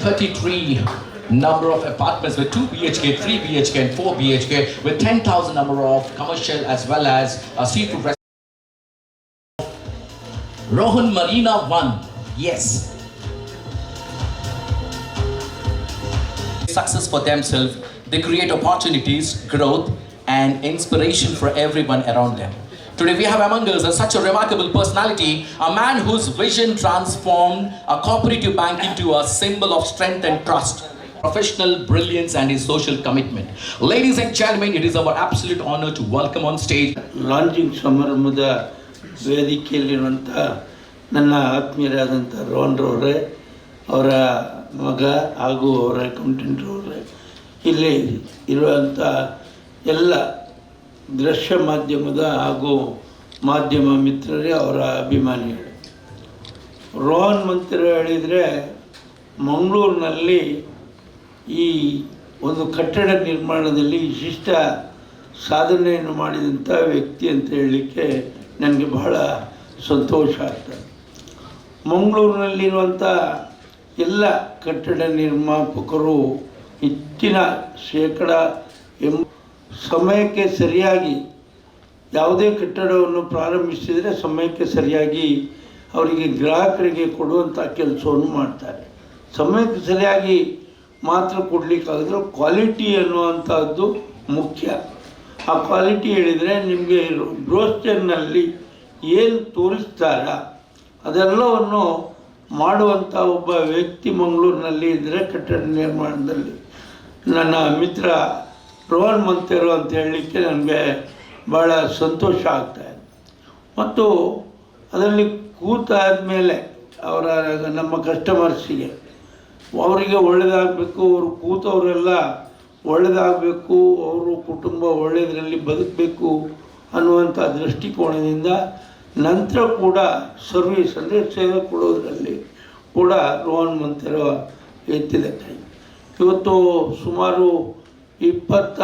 133 number of apartments with 2 BHK, 3 BHK, and 4 BHK, with 10,000 number of commercial as well as a seafood restaurant. Rohan Marina 1, yes. Success for themselves, they create opportunities, growth, and inspiration for everyone around them. Today we have among us a- such a remarkable personality, a man whose vision transformed a cooperative bank into a symbol of strength and trust, professional brilliance, and his social commitment. Ladies and gentlemen, it is our absolute honor to welcome on stage launching ಸಮಾರಂಭದ ವೇದಿಕೆಯಲ್ಲಿರುವಂಥ ನನ್ನ ಆತ್ಮೀಯರಾದಂಥ ರೋಹನ್ರವರೇ ಅವರ ಮಗ ಹಾಗೂ ಅವರ ಅಕೌಂಟೆಂಟ್ರವರೇ ಇಲ್ಲಿ ಇರುವಂಥ ಎಲ್ಲ ದೃಶ್ಯ ಮಾಧ್ಯಮದ ಹಾಗೂ ಮಾಧ್ಯಮ ಮಿತ್ರರೇ ಅವರ ಅಭಿಮಾನಿಗಳು. ರೋಹನ್ ಮಂತ್ರ ಹೇಳಿದರೆ ಮಂಗಳೂರಿನಲ್ಲಿ ಈ ಒಂದು ಕಟ್ಟಡ ನಿರ್ಮಾಣದಲ್ಲಿ ವಿಶಿಷ್ಟ ಸಾಧನೆಯನ್ನು ಮಾಡಿದಂಥ ವ್ಯಕ್ತಿ ಅಂತ ಹೇಳಲಿಕ್ಕೆ ನನಗೆ ಬಹಳ ಸಂತೋಷ ಆಗ್ತದೆ. ಮಂಗಳೂರಿನಲ್ಲಿರುವಂಥ ಎಲ್ಲ ಕಟ್ಟಡ ನಿರ್ಮಾಪಕರು ಹೆಚ್ಚಿನ ಶೇಕಡ ಎಂ ಸಮಯಕ್ಕೆ ಸರಿಯಾಗಿ ಯಾವುದೇ ಕಟ್ಟಡವನ್ನು ಪ್ರಾರಂಭಿಸಿದರೆ ಸಮಯಕ್ಕೆ ಸರಿಯಾಗಿ ಅವರಿಗೆ ಗ್ರಾಹಕರಿಗೆ ಕೊಡುವಂಥ ಕೆಲಸವನ್ನು ಮಾಡ್ತಾರೆ. ಸಮಯಕ್ಕೆ ಸರಿಯಾಗಿ ಮಾತ್ರ ಕೊಡಲಿಕ್ಕಾಗಿದ್ರೆ ಕ್ವಾಲಿಟಿ ಅನ್ನುವಂಥದ್ದು ಮುಖ್ಯ. ಆ ಕ್ವಾಲಿಟಿ ಹೇಳಿದರೆ ನಿಮಗೆ ಬ್ರೋಸ್ಟರ್ನಲ್ಲಿ ಏನು ತೋರಿಸ್ತಾರ ಅದೆಲ್ಲವನ್ನು ಮಾಡುವಂಥ ಒಬ್ಬ ವ್ಯಕ್ತಿ ಮಂಗಳೂರಿನಲ್ಲಿ ಇದ್ದರೆ ಕಟ್ಟಡ ನಿರ್ಮಾಣದಲ್ಲಿ. ನನ್ನ ಮಿತ್ರ ಮಂತೇರು ಅಂತ ಹೇಳಲಿಕ್ಕೆ ನನಗೆ ಭಾಳ ಸಂತೋಷ ಆಗ್ತಾಯಿದೆ ಮತ್ತು ಅದರಲ್ಲಿ ಕೂತಾದಮೇಲೆ ಅವರ ನಮ್ಮ ಕಸ್ಟಮರ್ಸಿಗೆ, ಅವರಿಗೆ ಒಳ್ಳೆಯದಾಗಬೇಕು ಅವರು ಕೂತವರೆಲ್ಲ ಒಳ್ಳೆಯದಾಗಬೇಕು ಅವರು ಕುಟುಂಬ ಒಳ್ಳೆಯದರಲ್ಲಿ ಬದುಕಬೇಕು ಅನ್ನುವಂಥ ದೃಷ್ಟಿಕೋನದಿಂದ ನಂತರ ಕೂಡ ಸರ್ವಿಸ್ ಅಂದರೆ ಸೇವೆ ಕೊಡೋದರಲ್ಲಿ ಕೂಡ ರೋಹನ್ ಮಂತೆರೋ ಎತ್ತಿದೆ ಇವತ್ತು ಸುಮಾರು ಇಪ್ಪತ್ತ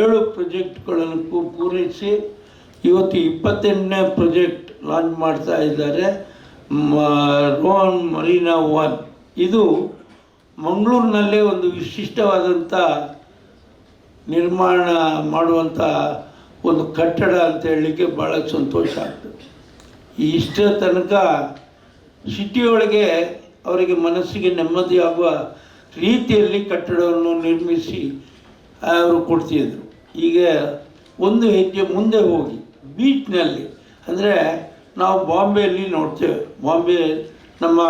ಏಳು ಪ್ರಾಜೆಕ್ಟ್ಗಳನ್ನು ಪೂರೈಸಿ ಇವತ್ತು ಇಪ್ಪತ್ತೆಂಟನೇ ಪ್ರಾಜೆಕ್ಟ್ ಲಾಂಚ್ ಮಾಡ್ತಾ ಇದ್ದಾರೆ. Rohan Marina One. ಇದು ಮಂಗಳೂರಿನಲ್ಲೇ ಒಂದು ವಿಶಿಷ್ಟವಾದಂಥ ನಿರ್ಮಾಣ ಮಾಡುವಂಥ ಒಂದು ಕಟ್ಟಡ ಅಂತ ಹೇಳಲಿಕ್ಕೆ ಭಾಳ ಸಂತೋಷ ಆಗ್ತದೆ. ಇಷ್ಟರ ತನಕ ಸಿಟಿಯೊಳಗೆ ಅವರಿಗೆ ಮನಸ್ಸಿಗೆ ನೆಮ್ಮದಿಯಾಗುವ ರೀತಿಯಲ್ಲಿ ಕಟ್ಟಡವನ್ನು ನಿರ್ಮಿಸಿ ಅವರು ಕೊಡ್ತಿದ್ರು. ಈಗ ಒಂದು ಹೆಜ್ಜೆ ಮುಂದೆ ಹೋಗಿ, ಬೀಚ್ನಲ್ಲಿ, ಅಂದರೆ ನಾವು ಬಾಂಬೆಯಲ್ಲಿ ನೋಡ್ತೇವೆ. ಬಾಂಬೆ ನಮ್ಮ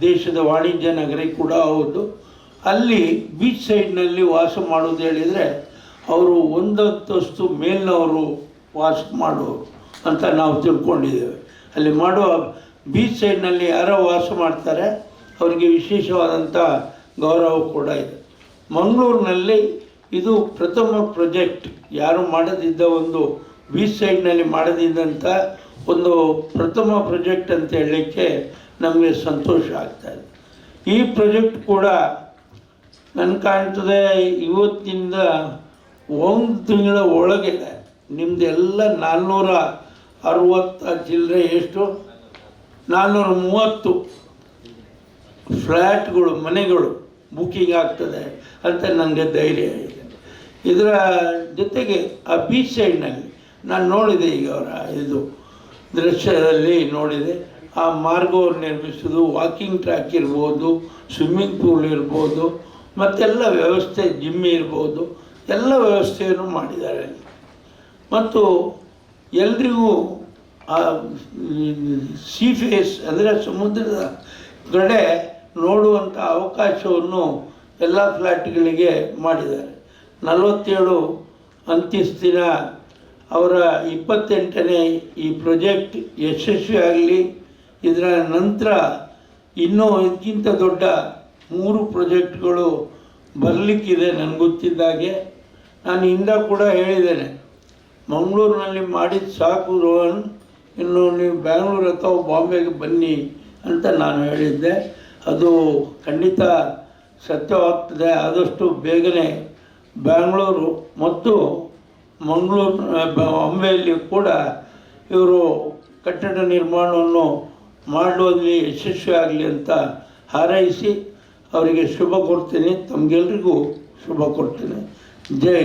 ದೇಶದ ವಾಣಿಜ್ಯ ನಗರಿ ಕೂಡ ಹೌದು. ಅಲ್ಲಿ ಬೀಚ್ ಸೈಡ್ನಲ್ಲಿ ವಾಸ ಮಾಡೋದು ಹೇಳಿದರೆ ಅವರು ಒಂದಂತಸ್ತು ಮೇಲಿನವರು ವಾಸ ಮಾಡೋರು ಅಂತ ನಾವು ತಿಳ್ಕೊಂಡಿದ್ದೇವೆ. ಅಲ್ಲಿ ಮಾಡುವ ಬೀಚ್ ಸೈಡ್ನಲ್ಲಿ ಯಾರೋ ವಾಸ ಮಾಡ್ತಾರೆ. ಅವರಿಗೆ ವಿಶೇಷವಾದಂಥ ಗೌರವ ಕೂಡ ಇದೆ. ಮಂಗಳೂರಿನಲ್ಲಿ ಇದು ಪ್ರಥಮ ಪ್ರೊಜೆಕ್ಟ್. ಯಾರು ಮಾಡದಿದ್ದ ಒಂದು ಬೀಚ್ ಸೈಡ್ನಲ್ಲಿ ಮಾಡದಿದ್ದಂಥ ಒಂದು ಪ್ರಥಮ ಪ್ರೊಜೆಕ್ಟ್ ಅಂತ ಹೇಳಲಿಕ್ಕೆ ನಮಗೆ ಸಂತೋಷ ಆಗ್ತಾಯಿದೆ ಈ ಪ್ರೊಜೆಕ್ಟ್ ಕೂಡ ನನಗೆ ಕಾಣ್ತದೆ ಇವತ್ತಿಂದ ಒಂದು ತಿಂಗಳ ಒಳಗೆ ನಿಮ್ಮದೆಲ್ಲ ನಾನ್ನೂರ ಅರವತ್ತ ಚಿಲ್ಲರೆ ಎಷ್ಟು? ನಾನ್ನೂರ ಮೂವತ್ತು ಫ್ಲ್ಯಾಟ್ಗಳು, ಮನೆಗಳು ಬುಕ್ಕಿಂಗ್ ಆಗ್ತದೆ ಅಂತ ನನಗೆ ಧೈರ್ಯ ಇದೆ. ಇದರ ಜೊತೆಗೆ ಆ ಬೀಚ್ ಸೈಡ್ನಲ್ಲಿ ನಾನು ನೋಡಿದೆ ಈಗ ಅವರ ಇದು ದೃಶ್ಯದಲ್ಲಿ ನೋಡಿದೆ. ಆ ಮಾರ್ಗವನ್ನು ನಿರ್ಮಿಸೋದು ವಾಕಿಂಗ್ ಟ್ರ್ಯಾಕ್ ಇರ್ಬೋದು ಸ್ವಿಮ್ಮಿಂಗ್ ಪೂಲ್ ಇರ್ಬೋದು, ಮತ್ತೆಲ್ಲ ವ್ಯವಸ್ಥೆ ಜಿಮ್ ಇರ್ಬೋದು, ಎಲ್ಲ ವ್ಯವಸ್ಥೆಯನ್ನು ಮಾಡಿದ್ದಾರೆ. ಮತ್ತು ಎಲ್ರಿಗೂ ಆ ಸೀ ಫೇಸ್ ಅಂದರೆ ಸಮುದ್ರದ ಕಡೆ ನೋಡುವಂಥ ಅವಕಾಶವನ್ನು ಎಲ್ಲ ಫ್ಲ್ಯಾಟ್ಗಳಿಗೆ ಮಾಡಿದ್ದಾರೆ. ನಲವತ್ತೇಳು ಅಂತ್ಯಸ್ತಿನ ಅವರ ಇಪ್ಪತ್ತೆಂಟನೇ ಈ ಪ್ರಾಜೆಕ್ಟ್ ಯಶಸ್ವಿ ಆಗಲಿ. ಇದರ ನಂತರ ಇನ್ನೂ ಇದಕ್ಕಿಂತ ದೊಡ್ಡ ಮೂರು ಪ್ರೊಜೆಕ್ಟ್ಗಳು ಬರಲಿಕ್ಕಿದೆ ನನಗೆ ಗೊತ್ತಿದ್ದಾಗೆ ನಾನು ಹಿಂದೆ ಕೂಡ ಹೇಳಿದ್ದೇನೆ, ಮಂಗಳೂರಿನಲ್ಲಿ ಮಾಡಿದ ಸಾಕು ರೋಹನ್, ಇನ್ನು ನೀವು ಬ್ಯಾಂಗ್ಳೂರು ಅಥವಾ ಬಾಂಬೆಗೆ ಬನ್ನಿ ಅಂತ ನಾನು ಹೇಳಿದ್ದೆ. ಅದು ಖಂಡಿತ ಸತ್ಯವಾಗ್ತದೆ, ಆದಷ್ಟು ಬೇಗನೆ ಬ್ಯಾಂಗ್ಳೂರು ಮತ್ತು ಮಂಗಳೂರು ಬಾಂಬೆಯಲ್ಲಿ ಕೂಡ ಇವರು ಕಟ್ಟಡ ನಿರ್ಮಾಣವನ್ನು ಮಾಡುವಲ್ಲಿ ಯಶಸ್ವಿ ಆಗಲಿ ಅಂತ ಹಾರೈಸಿ ಅವರಿಗೆ ಶುಭ ಕೊಡ್ತೀನಿ ತಮಗೆಲ್ರಿಗೂ ಶುಭ ಕೊಡ್ತೀನಿ ಜೈ.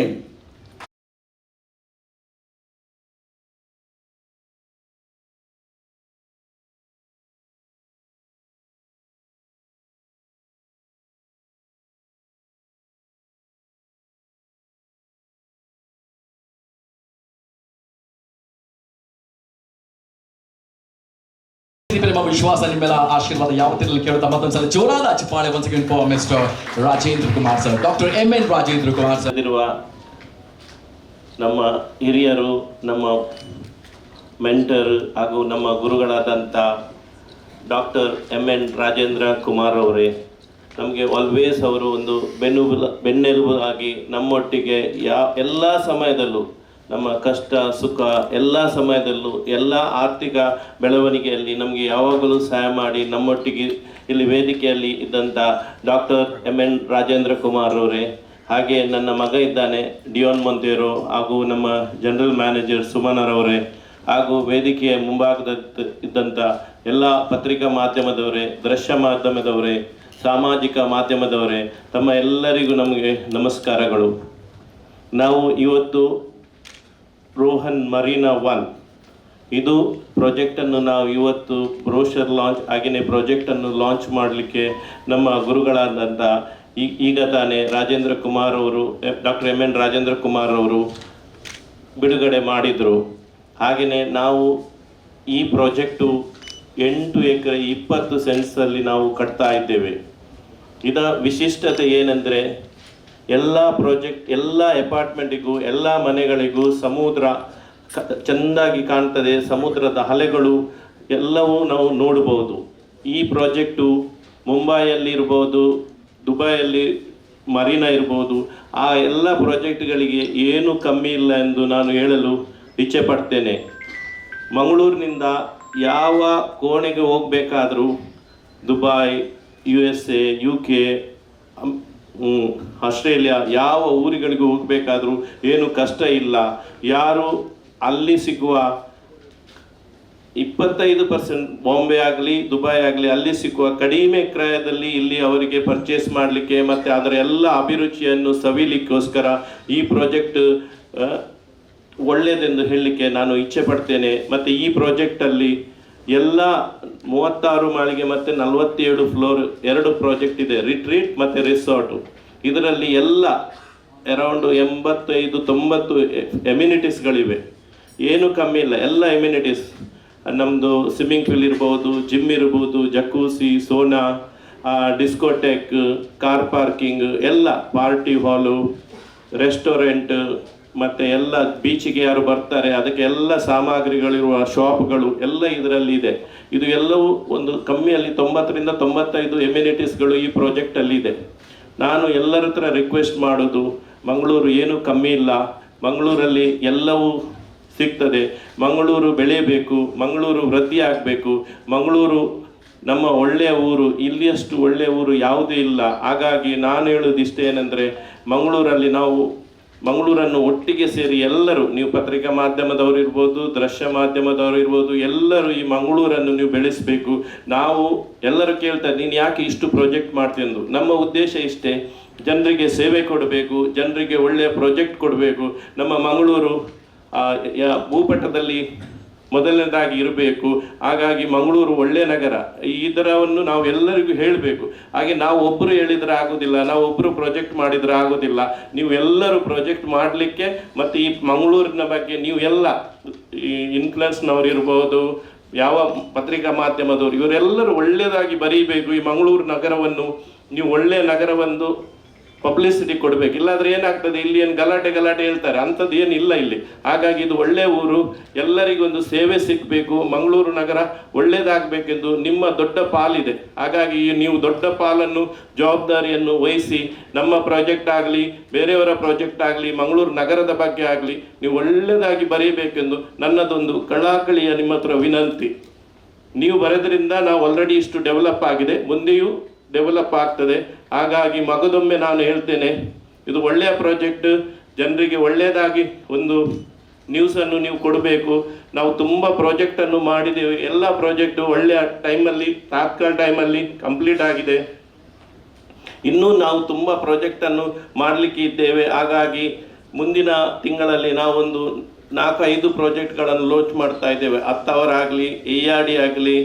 ವಿಶ್ವಾಸ ನಿಮ್ಮೆಲ್ಲ ಆಶೀರ್ವಾದ ಯಾವತ್ತಿರಲಿ ಕೇಳುತ್ತಾ ಮತ್ತೊಂದ್ಸಲ ಜೋರಾದ ಚಪ್ಪಾಳೆ once second for mister Rajendra Kumar sir doctor M N Rajendra Kumar sir ಇರುವ ನಮ್ಮ ಹಿರಿಯರು, ನಮ್ಮ ಮೆಂಟರ್ ಹಾಗೂ ನಮ್ಮ ಗುರುಗಳಾದಂಥ doctor M N Rajendra Kumar ಅವರೇ, ನಮಗೆ ಆಲ್ವೇಸ್ ಅವರು ಒಂದು ಬೆನ್ನುಬಲ ಬೆನ್ನೆಲುಬು ಆಗಿ ನಮ್ಮೊಟ್ಟಿಗೆ ಯಾ ಎಲ್ಲ ಸಮಯದಲ್ಲೂ ನಮ್ಮ ಕಷ್ಟ, ಸುಖ ಎಲ್ಲ ಸಮಯದಲ್ಲೂ ಎಲ್ಲ ಆರ್ಥಿಕ ಬೆಳವಣಿಗೆಯಲ್ಲಿ ನಮಗೆ ಯಾವಾಗಲೂ ಸಹಾಯ ಮಾಡಿ ನಮ್ಮೊಟ್ಟಿಗೆ ಇಲ್ಲಿ ವೇದಿಕೆಯಲ್ಲಿ ಇದ್ದಂಥ doctor M N Rajendra Kumar ಅವರೇ, ಹಾಗೆ ನನ್ನ ಮಗ ಇದ್ದಾನೆ ಡಿಯೋನ್ ಮೊಂತೇರು ಹಾಗೂ ನಮ್ಮ ಜನರಲ್ ಮ್ಯಾನೇಜರ್ ಸುಮನರವರೇ ಹಾಗೂ ವೇದಿಕೆಯ ಮುಂಭಾಗದ ಇದ್ದಂಥ ಎಲ್ಲ ಪತ್ರಿಕಾ ಮಾಧ್ಯಮದವರೇ, ದೃಶ್ಯ ಮಾಧ್ಯಮದವರೇ, ಸಾಮಾಜಿಕ ಮಾಧ್ಯಮದವರೇ, ತಮ್ಮ ಎಲ್ಲರಿಗೂ ನಮಗೆ ನಮಸ್ಕಾರಗಳು. ನಾವು ಇವತ್ತು ರೋಹನ್ ಮರೀನಾ ಒನ್ ಇದು ಪ್ರಾಜೆಕ್ಟನ್ನು ನಾವು ಇವತ್ತು ಬ್ರೋಷರ್ ಲಾಂಚ್ ಹಾಗೆಯೇ ಪ್ರಾಜೆಕ್ಟನ್ನು ಲಾಂಚ್ ಮಾಡಲಿಕ್ಕೆ ನಮ್ಮ ಗುರುಗಳಾದಂಥ ಈ ಈಗ ತಾನೇ ರಾಜೇಂದ್ರ ಕುಮಾರ್ ಅವರು doctor M N Rajendra Kumar ಅವರು ಬಿಡುಗಡೆ ಮಾಡಿದರು. ಹಾಗೆಯೇ ನಾವು ಈ ಪ್ರಾಜೆಕ್ಟು ಎಂಟು ಎಕರೆ, ಇಪ್ಪತ್ತು ಸೆನ್ಸಲ್ಲಿ ನಾವು ಕಟ್ತಾ ಇದ್ದೇವೆ. ಇದರ ವಿಶಿಷ್ಟತೆ ಏನೆಂದರೆ ಎಲ್ಲ ಪ್ರಾಜೆಕ್ಟ್ ಎಲ್ಲ ಅಪಾರ್ಟ್ಮೆಂಟಿಗೂ ಎಲ್ಲ ಮನೆಗಳಿಗೂ ಸಮುದ್ರ ಚೆನ್ನಾಗಿ ಕಾಣ್ತದೆ, ಸಮುದ್ರದ ಅಲೆಗಳು ಎಲ್ಲವೂ ನಾವು ನೋಡಬಹುದು ಈ ಪ್ರಾಜೆಕ್ಟು ಮುಂಬೈಯಲ್ಲಿ ಇರ್ಬೋದು, ದುಬೈಯಲ್ಲಿ ಮರೀನಾ ಇರ್ಬೋದು, ಆ ಎಲ್ಲ ಪ್ರಾಜೆಕ್ಟ್ಗಳಿಗೆ ಏನು ಕಮ್ಮಿ ಇಲ್ಲ ಎಂದು ನಾನು ಹೇಳಲು ಇಚ್ಛೆ ಪಡ್ತೇನೆ. ಮಂಗಳೂರಿನಿಂದ ಯಾವ ಕೋಣೆಗೆ ಹೋಗಬೇಕಾದರೂ Dubai U S A U K Australia ಯಾವ ಊರುಗಳಿಗೂ ಹೋಗಬೇಕಾದ್ರೂ ಏನು ಕಷ್ಟ ಇಲ್ಲ. ಯಾರು ಅಲ್ಲಿ ಸಿಗುವ ಇಪ್ಪತ್ತೈದು ಪರ್ಸೆಂಟ್ ಬಾಂಬೆ ಆಗಲಿ ದುಬೈ ಆಗಲಿ, ಅಲ್ಲಿ ಸಿಕ್ಕುವ ಕಡಿಮೆ ಕ್ರಯದಲ್ಲಿ ಇಲ್ಲಿ ಅವರಿಗೆ ಪರ್ಚೇಸ್ ಮಾಡಲಿಕ್ಕೆ ಮತ್ತು ಅದರ ಎಲ್ಲ ಅಭಿರುಚಿಯನ್ನು ಸವಿಲಿಕ್ಕೋಸ್ಕರ ಈ ಪ್ರಾಜೆಕ್ಟ್ ಒಳ್ಳೆಯದೆಂದು ಹೇಳಲಿಕ್ಕೆ ನಾನು ಇಚ್ಛೆ ಪಡ್ತೇನೆ. ಮತ್ತು ಈ ಪ್ರಾಜೆಕ್ಟಲ್ಲಿ ಎಲ್ಲ ಮೂವತ್ತಾರು ಮಾಳಿಗೆ ಮತ್ತು ನಲವತ್ತೇಳು ಫ್ಲೋರ್ ಎರಡು ಪ್ರಾಜೆಕ್ಟ್ ಇದೆ ರಿಟ್ರೀಟ್ ಮತ್ತು ರಿಸಾರ್ಟು ಇದರಲ್ಲಿ ಎಲ್ಲ ಅರೌಂಡು ಎಂಬತ್ತೈದು, ತೊಂಬತ್ತು ಎಮ್ಯುನಿಟೀಸ್ಗಳಿವೆ ಏನು ಕಮ್ಮಿ ಇಲ್ಲ, ಎಲ್ಲ ಎಮ್ಯುನಿಟೀಸ್ ನಮ್ಮದು ಸ್ವಿಮ್ಮಿಂಗ್ ಪೂಲ್ ಇರ್ಬೋದು ಜಿಮ್ ಇರ್ಬೋದು jacuzzi sauna discotheque car parking ಎಲ್ಲ ಪಾರ್ಟಿ ಹಾಲು ರೆಸ್ಟೋರೆಂಟ್ ಮತ್ತು ಎಲ್ಲ ಬೀಚಿಗೆ ಯಾರು ಬರ್ತಾರೆ, ಅದಕ್ಕೆ ಎಲ್ಲ ಸಾಮಗ್ರಿಗಳಿರುವ ಶಾಪ್ಗಳು ಎಲ್ಲ ಇದರಲ್ಲಿ ಇದೆ. ಇದು ಎಲ್ಲವೂ ಒಂದು ಕಮ್ಮಿಯಲ್ಲಿ ತೊಂಬತ್ತರಿಂದ ತೊಂಬತ್ತೈದು ಎಮ್ಯುನಿಟೀಸ್ಗಳು ಈ ಪ್ರಾಜೆಕ್ಟಲ್ಲಿ ಇದೆ. ನಾನು ಎಲ್ಲರ ಹತ್ರ ರಿಕ್ವೆಸ್ಟ್ ಮಾಡೋದು, ಮಂಗಳೂರು ಏನು ಕಮ್ಮಿ ಇಲ್ಲ, ಮಂಗಳೂರಲ್ಲಿ ಎಲ್ಲವೂ ಸಿಗ್ತದೆ, ಮಂಗಳೂರು ಬೆಳೆಯಬೇಕು ಮಂಗಳೂರು ವೃದ್ಧಿ ಆಗಬೇಕು, ಮಂಗಳೂರು ನಮ್ಮ ಒಳ್ಳೆಯ ಊರು, ಇಲ್ಲಿಯಷ್ಟು ಒಳ್ಳೆಯ ಊರು ಯಾವುದೂ ಇಲ್ಲ. ಹಾಗಾಗಿ ನಾನು ಹೇಳೋದು ಇಷ್ಟ ಏನಂದರೆ ಮಂಗಳೂರಲ್ಲಿ ನಾವು ಮಂಗಳೂರನ್ನು ಒಟ್ಟಿಗೆ ಸೇರಿ ಎಲ್ಲರೂ, ನೀವು ಪತ್ರಿಕಾ ಮಾಧ್ಯಮದವರು ಇರ್ಬೋದು, ದೃಶ್ಯ ಮಾಧ್ಯಮದವರು ಇರ್ಬೋದು, ಎಲ್ಲರೂ ಈ ಮಂಗಳೂರನ್ನು ನೀವು ಬೆಳೆಸಬೇಕು. ನಾವು ಎಲ್ಲರೂ ಕೇಳ್ತಾರೆ ನೀನು ಯಾಕೆ ಇಷ್ಟು ಪ್ರಾಜೆಕ್ಟ್ ಮಾಡ್ತೀಂದು ನಮ್ಮ ಉದ್ದೇಶ ಇಷ್ಟೇ, ಜನರಿಗೆ ಸೇವೆ ಕೊಡಬೇಕು, ಜನರಿಗೆ ಒಳ್ಳೆಯ ಪ್ರಾಜೆಕ್ಟ್ ಕೊಡಬೇಕು. ನಮ್ಮ ಮಂಗಳೂರು ಭೂಪಟದಲ್ಲಿ ಮೊದಲನೇದಾಗಿ ಇರಬೇಕು. ಹಾಗಾಗಿ ಮಂಗಳೂರು ಒಳ್ಳೆಯ ನಗರ. ಇದರವನ್ನು ನಾವು ಎಲ್ಲರಿಗೂ ಹೇಳಬೇಕು. ಹಾಗೆ ನಾವು ಒಬ್ಬರು ಹೇಳಿದರೆ ಆಗೋದಿಲ್ಲ, ನಾವು ಒಬ್ಬರು ಪ್ರಾಜೆಕ್ಟ್ ಮಾಡಿದರೆ ಆಗೋದಿಲ್ಲ. ನೀವು ಎಲ್ಲರೂ ಪ್ರಾಜೆಕ್ಟ್ ಮಾಡಲಿಕ್ಕೆ ಮತ್ತು ಈ ಮಂಗಳೂರಿನ ಬಗ್ಗೆ ನೀವು ಎಲ್ಲ ಇನ್ಫ್ಲುಯೆನ್ಸ್ನವರು ಇರ್ಬೋದು, ಯಾವ ಪತ್ರಿಕಾ ಮಾಧ್ಯಮದವರು, ಇವರೆಲ್ಲರೂ ಒಳ್ಳೆಯದಾಗಿ ಬರೀಬೇಕು ಈ ಮಂಗಳೂರು ನಗರವನ್ನು. ನೀವು ಒಳ್ಳೆಯ ನಗರವನ್ನು ಪಬ್ಲಿಸಿಟಿ ಕೊಡಬೇಕು. ಇಲ್ಲಾಂದ್ರೆ ಏನಾಗ್ತದೆ? ಇಲ್ಲಿ ಏನು ಗಲಾಟೆ ಗಲಾಟೆ ಹೇಳ್ತಾರೆ. ಅಂಥದ್ದು ಏನಿಲ್ಲ ಇಲ್ಲಿ. ಹಾಗಾಗಿ ಇದು ಒಳ್ಳೆಯ ಊರು. ಎಲ್ಲರಿಗೊಂದು ಸೇವೆ ಸಿಗಬೇಕು. ಮಂಗಳೂರು ನಗರ ಒಳ್ಳೆಯದಾಗಬೇಕೆಂದು ನಿಮ್ಮ ದೊಡ್ಡ ಪಾಲಿದೆ. ಹಾಗಾಗಿ ನೀವು ದೊಡ್ಡ ಪಾಲನ್ನು, ಜವಾಬ್ದಾರಿಯನ್ನು ವಹಿಸಿ, ನಮ್ಮ ಪ್ರಾಜೆಕ್ಟ್ ಆಗಲಿ, ಬೇರೆಯವರ ಪ್ರಾಜೆಕ್ಟ್ ಆಗಲಿ, ಮಂಗಳೂರು ನಗರದ ಬಗ್ಗೆ ಆಗಲಿ, ನೀವು ಒಳ್ಳೆಯದಾಗಿ ಬರೆಯಬೇಕೆಂದು ನನ್ನದೊಂದು ಕಳಾಕಳಿಯ ನಿಮ್ಮ ಹತ್ರ ವಿನಂತಿ. ನೀವು ಬರೆದ್ರಿಂದ ನಾವು ಆಲ್ರೆಡಿ ಇಷ್ಟು ಡೆವಲಪ್ ಆಗಿದೆ. ಮುಂದೆಯೂ ಡೆವಲಪ್ ಆಗ್ತದೆ. ಹಾಗಾಗಿ ಮಗದೊಮ್ಮೆ ನಾನು ಹೇಳ್ತೇನೆ, ಇದು ಒಳ್ಳೆಯ ಪ್ರಾಜೆಕ್ಟ್ ಜನರಿಗೆ ಒಳ್ಳೆಯದಾಗಿ ಒಂದು ನ್ಯೂಸನ್ನು ನೀವು ಕೊಡಬೇಕು. ನಾವು ತುಂಬ ಪ್ರಾಜೆಕ್ಟನ್ನು ಮಾಡಿದ್ದೇವೆ. ಎಲ್ಲ ಪ್ರಾಜೆಕ್ಟು ಒಳ್ಳೆಯ ಟೈಮಲ್ಲಿ ತಾತ್ಕಾಲ ಟೈಮಲ್ಲಿ ಕಂಪ್ಲೀಟ್ ಆಗಿದೆ. ಇನ್ನೂ ನಾವು ತುಂಬ ಪ್ರಾಜೆಕ್ಟನ್ನು ಮಾಡಲಿಕ್ಕೆ ಇದ್ದೇವೆ. ಹಾಗಾಗಿ ಮುಂದಿನ ತಿಂಗಳಲ್ಲಿ ನಾವೊಂದು ನಾಲ್ಕೈದು ಪ್ರಾಜೆಕ್ಟ್ಗಳನ್ನು ಲಾಂಚ್ ಮಾಡ್ತಾ ಇದ್ದೇವೆ. ಹತ್ತವರಾಗಲಿ ಎ ಆರ್ ಡಿ ಆಗಲಿ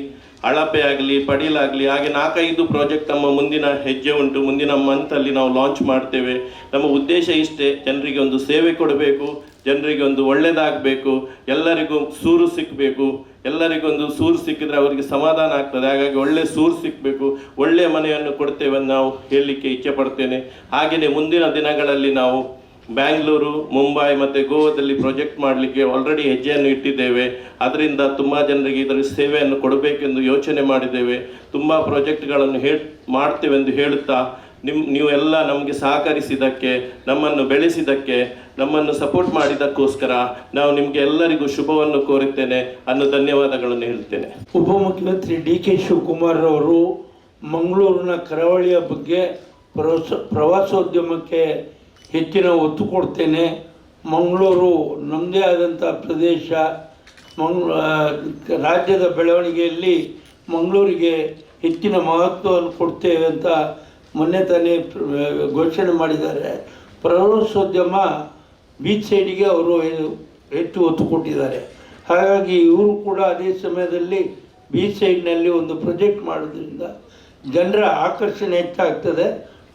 ಅಳಪೆ ಆಗಲಿ, ಪಡೀಲಾಗಲಿ, ಹಾಗೆ ನಾಲ್ಕೈದು ಪ್ರಾಜೆಕ್ಟ್ ನಮ್ಮ ಮುಂದಿನ ಹೆಜ್ಜೆ ಉಂಟು. ಮುಂದಿನ ಮಂತಲ್ಲಿ ನಾವು ಲಾಂಚ್ ಮಾಡ್ತೇವೆ. ನಮ್ಮ ಉದ್ದೇಶ ಇಷ್ಟೇ, ಜನರಿಗೆ ಒಂದು ಸೇವೆ ಕೊಡಬೇಕು, ಜನರಿಗೆ ಒಂದು ಒಳ್ಳೆಯದಾಗಬೇಕು ಎಲ್ಲರಿಗೂ ಸೂರು ಸಿಕ್ಕಬೇಕು ಎಲ್ಲರಿಗೊಂದು ಸೂರು ಸಿಕ್ಕಿದ್ರೆ ಅವರಿಗೆ ಸಮಾಧಾನ ಆಗ್ತದೆ. ಹಾಗಾಗಿ ಒಳ್ಳೆ ಸೂರು ಸಿಕ್ಕಬೇಕು ಒಳ್ಳೆಯ ಮನೆಯನ್ನು ಕೊಡ್ತೇವೆ ನಾವು ಹೇಳಲಿಕ್ಕೆ ಇಚ್ಛೆ ಪಡ್ತೇನೆ. ಹಾಗೆಯೇ ಮುಂದಿನ ದಿನಗಳಲ್ಲಿ ನಾವು ಬ್ಯಾಂಗ್ಳೂರು, ಮುಂಬೈ ಮತ್ತು ಗೋವಾದಲ್ಲಿ ಪ್ರಾಜೆಕ್ಟ್ ಮಾಡಲಿಕ್ಕೆ ಆಲ್ರೆಡಿ ಹೆಜ್ಜೆಯನ್ನು ಇಟ್ಟಿದ್ದೇವೆ. ಅದರಿಂದ ತುಂಬ ಜನರಿಗೆ ಇದರ ಸೇವೆಯನ್ನು ಕೊಡಬೇಕೆಂದು ಯೋಚನೆ ಮಾಡಿದ್ದೇವೆ. ತುಂಬ ಪ್ರಾಜೆಕ್ಟ್ಗಳನ್ನು ಹೇಳ್ ಮಾಡ್ತೇವೆಂದು ಹೇಳುತ್ತಾ ನಿಮ್ಮ ನೀವೆಲ್ಲ ನಮಗೆ ಸಹಕರಿಸಿದ್ದಕ್ಕೆ, ನಮ್ಮನ್ನು ಬೆಳೆಸಿದ್ದಕ್ಕೆ, ನಮ್ಮನ್ನು ಸಪೋರ್ಟ್ ಮಾಡಿದ್ದಕ್ಕೋಸ್ಕರ ನಾವು ನಿಮಗೆ ಎಲ್ಲರಿಗೂ ಶುಭವನ್ನು ಕೋರುತ್ತೇನೆ ಅನ್ನೋ ಧನ್ಯವಾದಗಳನ್ನು ಹೇಳ್ತೇನೆ ಉಪಮುಖ್ಯಮಂತ್ರಿ ಡಿ ಕೆ ಶಿವಕುಮಾರ್ ಅವರು ಮಂಗಳೂರಿನ ಕರಾವಳಿಯ ಬಗ್ಗೆ ಪ್ರವಾಸ, ಪ್ರವಾಸೋದ್ಯಮಕ್ಕೆ ಹೆಚ್ಚಿನ ಒತ್ತು ಕೊಡ್ತೇನೆ. ಮಂಗಳೂರು ನಮ್ಮದೇ ಆದಂಥ ಪ್ರದೇಶ. ಮಂಗ್ ರಾಜ್ಯದ ಬೆಳವಣಿಗೆಯಲ್ಲಿ ಮಂಗಳೂರಿಗೆ ಹೆಚ್ಚಿನ ಮಹತ್ವವನ್ನು ಕೊಡ್ತೇವೆ ಅಂತ ಮೊನ್ನೆ ತಾನೇ ಘೋಷಣೆ ಮಾಡಿದ್ದಾರೆ. ಪ್ರವಾಸೋದ್ಯಮ ಬೀಚ್ ಸೈಡಿಗೆ ಅವರು ಹೆಚ್ಚು ಒತ್ತು ಕೊಟ್ಟಿದ್ದಾರೆ. ಹಾಗಾಗಿ ಇವರು ಕೂಡ ಅದೇ ಸಮಯದಲ್ಲಿ ಬೀಚ್ ಸೈಡ್ನಲ್ಲಿ ಒಂದು ಪ್ರೊಜೆಕ್ಟ್ ಮಾಡೋದ್ರಿಂದ ಜನರ ಆಕರ್ಷಣೆ ಹೆಚ್ಚಾಗ್ತದೆ.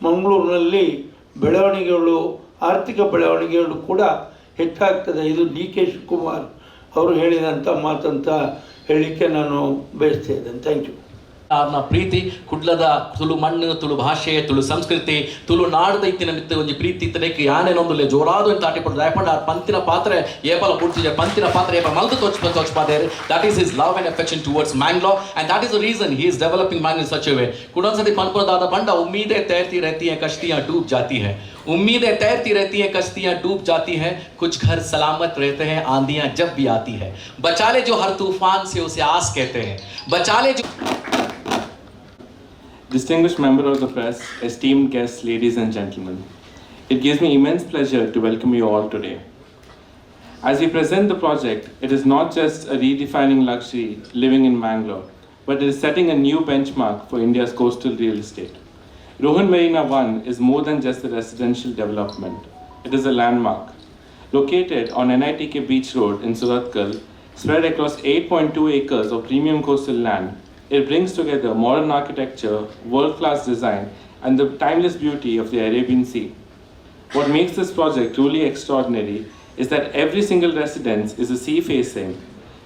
ಮಂಗಳೂರಿನಲ್ಲಿ ಬೆಳವಣಿಗೆಗಳು, ಆರ್ಥಿಕ ಬೆಳವಣಿಗೆಗಳು ಕೂಡ ಹೆಚ್ಚಾಗ್ತದೆ. ಇದು ಡಿ ಕೆ ಶಿವಕುಮಾರ್ ಅವರು ಹೇಳಿದಂಥ ಮಾತಂತ ಹೇಳಲಿಕ್ಕೆ ನಾನು ಬಯಸ್ತಾ ಇದ್ದೇನೆ. ಥ್ಯಾಂಕ್ ಯು ಅವ್ರನ್ನ ಪ್ರೀತಿ ಕುಡ್ಲದ ತುಳು ಮಣ್ಣು ತುಳು ಭಾಷೆ ತುಳು ಸಂಸ್ಕೃತಿ ತುಳು ನಾಡ್ದ ಇತ್ತಿನ ಮಿತ್ತ ಒಂಜಿ ಪ್ರೀತಿ ಇತ್ತನೆಕ್ಕೆ ಯಾನೇನೊಂದು ಜೋರಾದು ಅಂತ ಆಟಿ ಪಡ್ದು ದಾಯಪಂಡ ಆ ಪಂತಿನ ಪಾತ್ರೆ ಏಪಲ ಪೂರ್ತಿ ಪಂತಿನ ಪಾತ್ರೆ ಏಪಲ ಮಲ್ದು ತೋಚ್ ತೋಚ್ ಪಾದೇರಿ that is is love and affection towards Mangalore and that is the reason he is developing Mangalore in such way ಕುಡೊಂದ್ಸತಿ ಪನ್ಪುರ ದಾದ ಬಂಡ ಉಮ್ಮೀದೆ ತೈರ್ತಿ रहती हैं कश्तियाँ डूब जाती हैं उम्मीदें तैरती रहती हैं कश्तियाँ डूब जाती हैं कुछ घर सलामत रहते हैं आंधियाँ जब भी आती है बचाले जो हर तूफ़ान से उसे आस कहते हैं बचाले जो Distinguished member of the press, esteemed guests, ladies and gentlemen, it gives me immense pleasure to welcome you all today. As we present the project, it is not just a redefining luxury living in Mangalore, but it is setting a new benchmark for India's coastal real estate. Rohan Marina 1 is more than just a residential development, it is a landmark. Located on NITK Beach Road in Suratkal, spread across 8.2 acres of premium coastal land, it brings together modern architecture, world class design, and the timeless beauty of the Arabian Sea. What makes this project truly extraordinary is that every single residence is a sea facing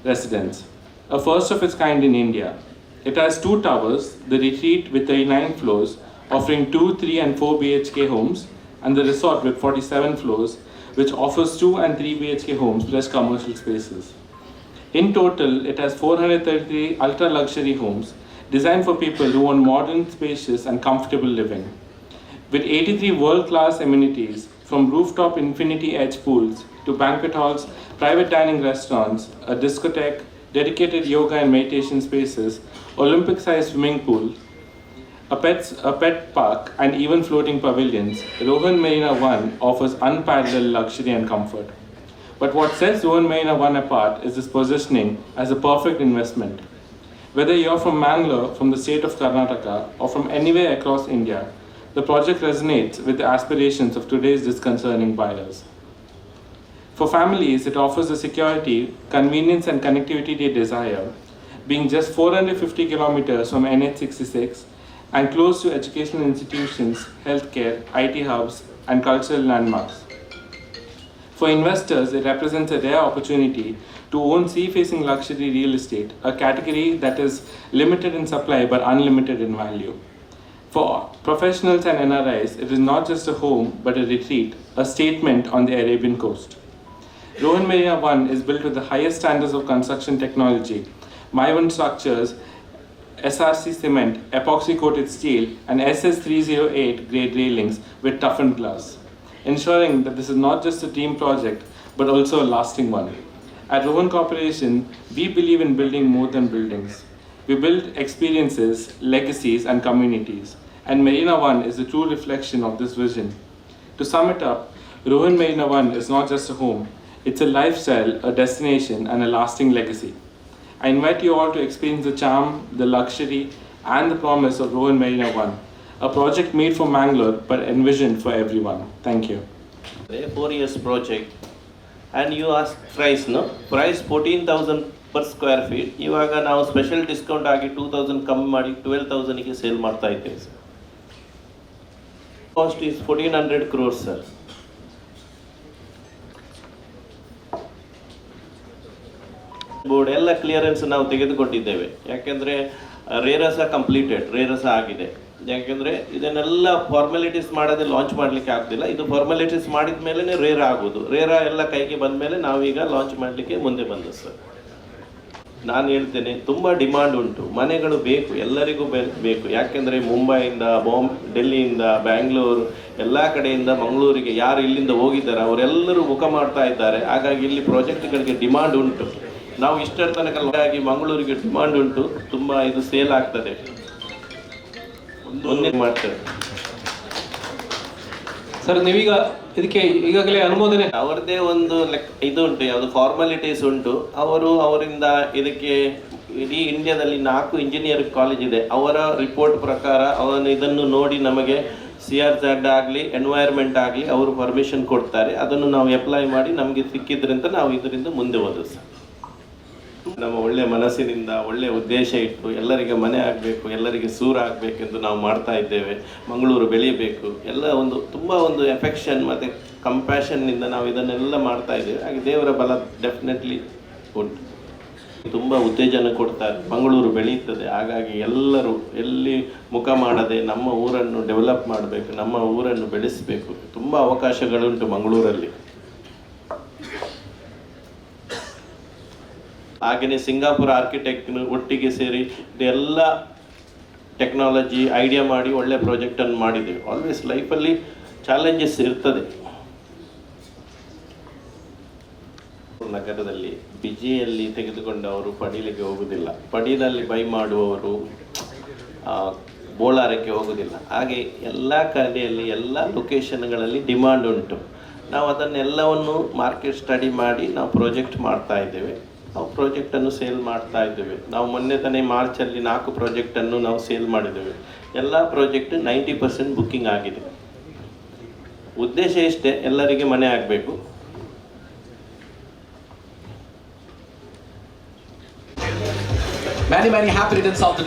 residence, a first of its kind in India. It has two towers, the retreat with 39 floors, offering 2, 3, and 4 BHK homes, and the resort with 47 floors, which offers 2 and 3 BHK homes plus commercial spaces. In total, it has 433 ultra luxury homes designed for people who want modern, spacious, and comfortable living. With 83 world class amenities, from rooftop infinity edge pools to banquet halls, private dining restaurants, a discotheque, dedicated yoga and meditation spaces, Olympic sized swimming pool, a pet, a pet park, and even floating pavilions, Rohan Marina 1 offers unparalleled luxury and comfort. But what sets Rohan Marina 1 apart is its positioning as a perfect investment. Whether you're from Mangalore, from the state of Karnataka, or from anywhere across India, the project resonates with the aspirations of today's disconcerting buyers. For families, it offers the security, convenience, and connectivity they desire, being just 450 kilometers from NH66 and close to educational institutions, healthcare, IT hubs, and cultural landmarks. For investors, it represents a rare opportunity to own sea facing luxury real estate, a category that is limited in supply but unlimited in value. For professionals and NRIs, it is not just a home but a retreat, a statement on the Arabian coast. Rohan Marina 1 is built with the highest standards of construction technology. My1 structures, SRC cement, epoxy coated steel, and SS308 grade railings with toughened glass, ensuring that this is not just a team project but also a lasting one. At Rohan Corporation, we believe in building more than buildings. We build experiences, legacies, and communities, and Marina One is a true reflection of this vision. To sum it up, Rohan Marina One is not just a home, it's a lifestyle, a destination, and a lasting legacy. I invite you all to experience the charm, the luxury, and the promise of Rohan Marina One, A project made for Mangalore, but envisioned for everyone. Thank you. Four years project and you as price no price fourteen thousand per square feet ಇವಾಗ ನಾವು special discount ಆಗಿ two thousand ಕಮ್ಮಿ ಮಾಡಿ twelve ತೌಸಂಡ್ಗೆ sale ಮಾಡ್ತಾ ಇದ್ದೇವೆ sir cost is fourteen hundred crores sir board ಎಲ್ಲ clearance ನಾವು ತೆಗೆದುಕೊಂಡಿದ್ದೇವೆ. ಯಾಕೆಂದರೆ ರೇರಸ ಕಂಪ್ಲೀಟೆಡ್ ರೇರಸ ಆಗಿದೆ. ಯಾಕೆಂದರೆ ಇದನ್ನೆಲ್ಲ ಫಾರ್ಮಾಲಿಟೀಸ್ ಮಾಡದೆ ಲಾಂಚ್ ಮಾಡಲಿಕ್ಕೆ ಆಗ್ತಿಲ್ಲ. ಇದು ಫಾರ್ಮಾಲಿಟೀಸ್ ಮಾಡಿದ ಮೇಲೆ ರೇರ ಆಗೋದು. ರೇರ ಎಲ್ಲ ಕೈಗೆ ಬಂದ ಮೇಲೆ ನಾವೀಗ ಲಾಂಚ್ ಮಾಡಲಿಕ್ಕೆ ಮುಂದೆ ಬಂದು ಸರ್. ನಾನು ಹೇಳ್ತೇನೆ, ತುಂಬ ಡಿಮಾಂಡ್ ಉಂಟು. ಮನೆಗಳು ಬೇಕು, ಎಲ್ಲರಿಗೂ ಬೇಕು. ಯಾಕೆಂದರೆ ಮುಂಬೈಯಿಂದ ಬಾಂಬ್ ಡೆಲ್ಲಿಯಿಂದ, ಬ್ಯಾಂಗ್ಳೂರು, ಎಲ್ಲ ಕಡೆಯಿಂದ ಮಂಗಳೂರಿಗೆ ಯಾರು ಇಲ್ಲಿಂದ ಹೋಗಿದ್ದಾರೆ, ಅವರೆಲ್ಲರೂ ಮುಖ ಮಾಡ್ತಾ ಇದ್ದಾರೆ. ಹಾಗಾಗಿ ಇಲ್ಲಿ ಪ್ರಾಜೆಕ್ಟ್ಗಳಿಗೆ ಡಿಮಾಂಡ್ ಉಂಟು. ನಾವು ಇಷ್ಟರ ತನಕ ಮಂಗಳೂರಿಗೆ ಡಿಮಾಂಡ್ ಉಂಟು. ತುಂಬ ಇದು ಸೇಲ್ ಆಗ್ತದೆ. ಒಂದೇ ಮಾಡ್ತಾರೆ. ಸರ್ ನೀವೀಗ ಇದಕ್ಕೆ ಈಗಾಗಲೇ ಅನುಮೋದನೆ ಅವರದೇ ಒಂದು ಲೆಕ್ ಇದು ಉಂಟು ಯಾವುದು ಫಾರ್ಮಾಲಿಟೀಸ್ ಉಂಟು. ಅವರು ಅವರಿಂದ ಇದಕ್ಕೆ ಇಡೀ ಇಂಡಿಯಾದಲ್ಲಿ ನಾಲ್ಕು ಇಂಜಿನಿಯರ್ ಕಾಲೇಜ್ ಇದೆ. ಅವರ ರಿಪೋರ್ಟ್ ಪ್ರಕಾರ ಅವನು ಇದನ್ನು ನೋಡಿ ನಮಗೆ ಸಿ ಆರ್ ಜಡ್ ಆಗಲಿ ಎನ್ವೈರ್ಮೆಂಟ್ ಆಗಲಿ ಅವರು ಪರ್ಮಿಷನ್ ಕೊಡ್ತಾರೆ. ಅದನ್ನು ನಾವು ಅಪ್ಲೈ ಮಾಡಿ ನಮಗೆ ಸಿಕ್ಕಿದ್ರಿಂದ ನಾವು ಇದರಿಂದ ಮುಂದೆ ಹೋದವು ಸರ್ ನಮ್ಮ ಒಳ್ಳೆ ಮನಸ್ಸಿನಿಂದ, ಒಳ್ಳೆ ಉದ್ದೇಶ ಇಟ್ಟು ಎಲ್ಲರಿಗೆ ಮನೆ ಆಗಬೇಕು, ಎಲ್ಲರಿಗೆ ಸೂರ ಆಗಬೇಕೆಂದು ನಾವು ಮಾಡ್ತಾ ಇದ್ದೇವೆ. ಮಂಗಳೂರು ಬೆಳೆಯಬೇಕು ಎಲ್ಲ ಒಂದು, ತುಂಬ ಒಂದು ಎಫೆಕ್ಷನ್ ಮತ್ತು ಕಂಪ್ಯಾಷನ್ನಿಂದ ನಾವು ಇದನ್ನೆಲ್ಲ ಮಾಡ್ತಾ ಇದ್ದೇವೆ. ಹಾಗೆ ದೇವರ ಬಲ ಡೆಫಿನೆಟ್ಲಿ ಉಂಟು. ತುಂಬ ಉತ್ತೇಜನ ಕೊಡ್ತಾರೆ ಮಂಗಳೂರು ಬೆಳೀತದೆ. ಹಾಗಾಗಿ ಎಲ್ಲರೂ ಎಲ್ಲಿ ಮುಖ ಮಾಡದೆ ನಮ್ಮ ಊರನ್ನು ಡೆವಲಪ್ ಮಾಡಬೇಕು, ನಮ್ಮ ಊರನ್ನು ಬೆಳೆಸಬೇಕು. ತುಂಬ ಅವಕಾಶಗಳುಂಟು ಮಂಗಳೂರಲ್ಲಿ. ಹಾಗೆಯೇ ಸಿಂಗಾಪುರ ಆರ್ಕಿಟೆಕ್ಟ್ ಒಟ್ಟಿಗೆ ಸೇರಿ ಇದೆಲ್ಲ ಟೆಕ್ನಾಲಜಿ ಐಡಿಯಾ ಮಾಡಿ ಒಳ್ಳೆ ಪ್ರಾಜೆಕ್ಟನ್ನು ಮಾಡಿದ್ದೇವೆ. ಆಲ್ವೇಸ್ ಲೈಫಲ್ಲಿ ಚಾಲೆಂಜಸ್ ಇರ್ತದೆ. ನಗರದಲ್ಲಿ ಬಿಜಿಯಲ್ಲಿ ತೆಗೆದುಕೊಂಡವರು ಪಡೀಲಿಗೆ ಹೋಗುವುದಿಲ್ಲ ಪಡೀಲಲ್ಲಿ ಬೈ ಮಾಡುವವರು ಬೋಳಾರಕ್ಕೆ ಹೋಗುವುದಿಲ್ಲ ಹಾಗೆ ಎಲ್ಲ ಕಡೆಯಲ್ಲಿ ಎಲ್ಲ ಲೊಕೇಶನ್ಗಳಲ್ಲಿ ಡಿಮಾಂಡ್ ಉಂಟು. ನಾವು ಅದನ್ನೆಲ್ಲವನ್ನು ಮಾರ್ಕೆಟ್ ಸ್ಟಡಿ ಮಾಡಿ ನಾವು ಪ್ರಾಜೆಕ್ಟ್ ಮಾಡ್ತಾ ಇದ್ದೇವೆ. ನಾವು ಪ್ರಾಜೆಕ್ಟನ್ನು ಸೇಲ್ ಮಾಡ್ತಾ ಇದ್ದೇವೆ. ನಾವು ಮೊನ್ನೆ ತಾನೇ ಮಾರ್ಚಲ್ಲಿ ನಾಲ್ಕು ಪ್ರಾಜೆಕ್ಟನ್ನು ನಾವು ಸೇಲ್ ಮಾಡಿದ್ದೇವೆ. ಎಲ್ಲ ಪ್ರಾಜೆಕ್ಟ್ ನೈಂಟಿ ಪರ್ಸೆಂಟ್ ಬುಕ್ಕಿಂಗ್ ಆಗಿದೆ. ಉದ್ದೇಶ ಇಷ್ಟೇ ಎಲ್ಲರಿಗೆ ಮನೆ ಆಗಬೇಕು. Many, many happy returns of the